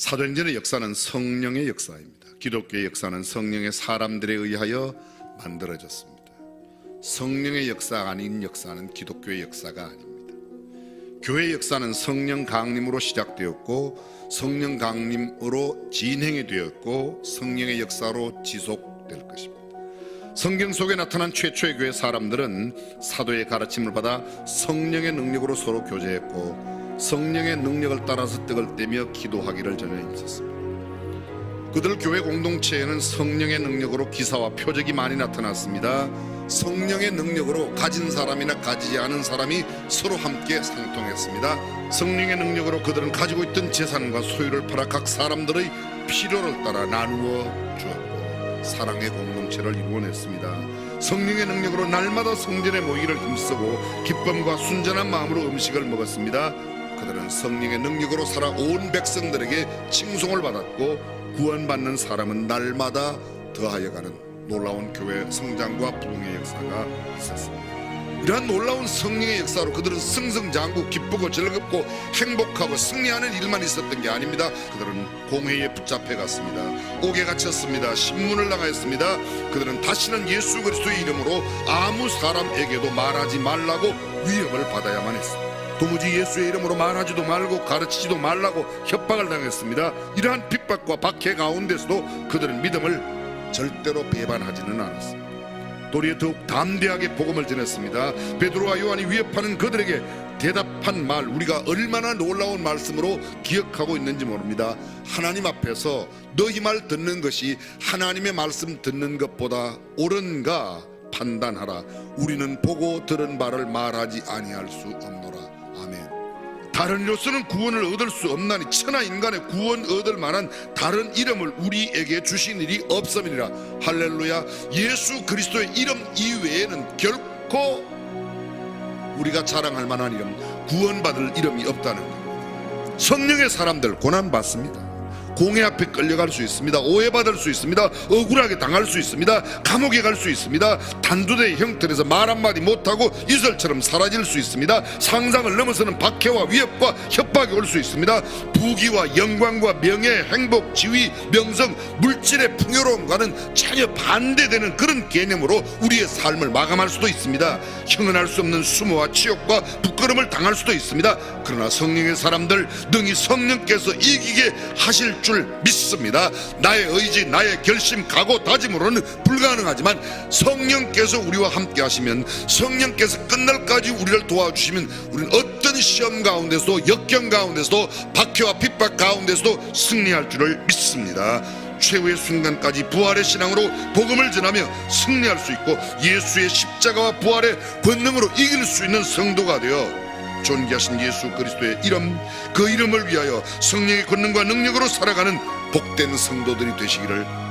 사도행전의 역사는 성령의 역사입니다. 기독교의 역사는 성령의 사람들에 의하여 만들어졌습니다. 성령의 역사가 아닌 역사는 기독교의 역사가 아닙니다. 교회 역사는 성령 강림으로 시작되었고 성령 강림으로 진행이 되었고 성령의 역사로 지속될 것입니다. 성경 속에 나타난 최초의 교회 사람들은 사도의 가르침을 받아 성령의 능력으로 서로 교제했고 성령의 능력을 따라서 떡을 떼며 기도하기를 전혀 힘썼습니다. 그들 교회 공동체에는 성령의 능력으로 기사와 표적이 많이 나타났습니다. 성령의 능력으로 가진 사람이나 가지지 않은 사람이 서로 함께 상통했습니다. 성령의 능력으로 그들은 가지고 있던 재산과 소유를 팔아 각 사람들의 필요를 따라 나누어 주었고 사랑의 공동체를 이루어냈습니다. 성령의 능력으로 날마다 성전에 모이기를 힘쓰고 기쁨과 순전한 마음으로 음식을 먹었습니다. 그들은 성령의 능력으로 살아 온 백성들에게 칭송을 받았고 구원받는 사람은 날마다 더하여 가는 놀라운 교회 성장과 부흥의 역사가 있었습니다. 이러한 놀라운 성령의 역사로 그들은 승승장구 기쁘고 즐겁고 행복하고 승리하는 일만 있었던 게 아닙니다. 그들은 공회에 붙잡혀 갔습니다. 옥에 갇혔습니다. 신문을 당하였습니다. 그들은 다시는 예수 그리스도의 이름으로 아무 사람에게도 말하지 말라고 위협을 받아야만 했습니다. 도무지 예수의 이름으로 말하지도 말고 가르치지도 말라고 협박을 당했습니다. 이러한 핍박과 박해 가운데서도 그들은 믿음을 절대로 배반하지는 않았습니다. 도리어 더욱 담대하게 복음을 전했습니다. 베드로와 요한이 위협하는 그들에게 대답한 말 우리가 얼마나 놀라운 말씀으로 기억하고 있는지 모릅니다. 하나님 앞에서 너희 말 듣는 것이 하나님의 말씀 듣는 것보다 옳은가 판단하라. 우리는 보고 들은 바를 말하지 아니할 수 없노라. 다른 이로서는 구원을 얻을 수 없나니 천하 인간의 구원 얻을 만한 다른 이름을 우리에게 주신 일이 없음이니라. 할렐루야. 예수 그리스도의 이름 이외에는 결코 우리가 자랑할 만한 이름 구원받을 이름이 없다는 겁니다 성령의 사람들 고난받습니다 공회 앞에 끌려갈 수 있습니다. 오해받을 수 있습니다. 억울하게 당할 수 있습니다. 감옥에 갈 수 있습니다. 단두대의 형틀에서 말 한마디 못하고 이슬처럼 사라질 수 있습니다. 상상을 넘어서는 박해와 위협과 협박이 올 수 있습니다. 부귀와 영광과 명예, 행복, 지위, 명성, 물질의 풍요로움과는 전혀 반대되는 그런 개념으로 우리의 삶을 마감할 수도 있습니다. 형언할 수 없는 수모와 치욕과 부끄러움을 당할 수도 있습니다. 그러나 성령의 사람들 능히 성령께서 이기게 하실 줄 믿습니다. 나의 의지, 나의 결심, 각오, 다짐으로는 불가능하지만 성령께서 우리와 함께 하시면 성령께서 끝날까지 우리를 도와주시면 우리는 어떤 시험 가운데서도 역경 가운데서도 박해와 핍박 가운데서도 승리할 줄을 믿습니다. 최후의 순간까지 부활의 신앙으로 복음을 전하며 승리할 수 있고 예수의 십자가와 부활의 권능으로 이길 수 있는 성도가 되어 존귀하신 예수 그리스도의 이름 그 이름을 위하여 성령의 권능과 능력으로 살아가는 복된 성도들이 되시기를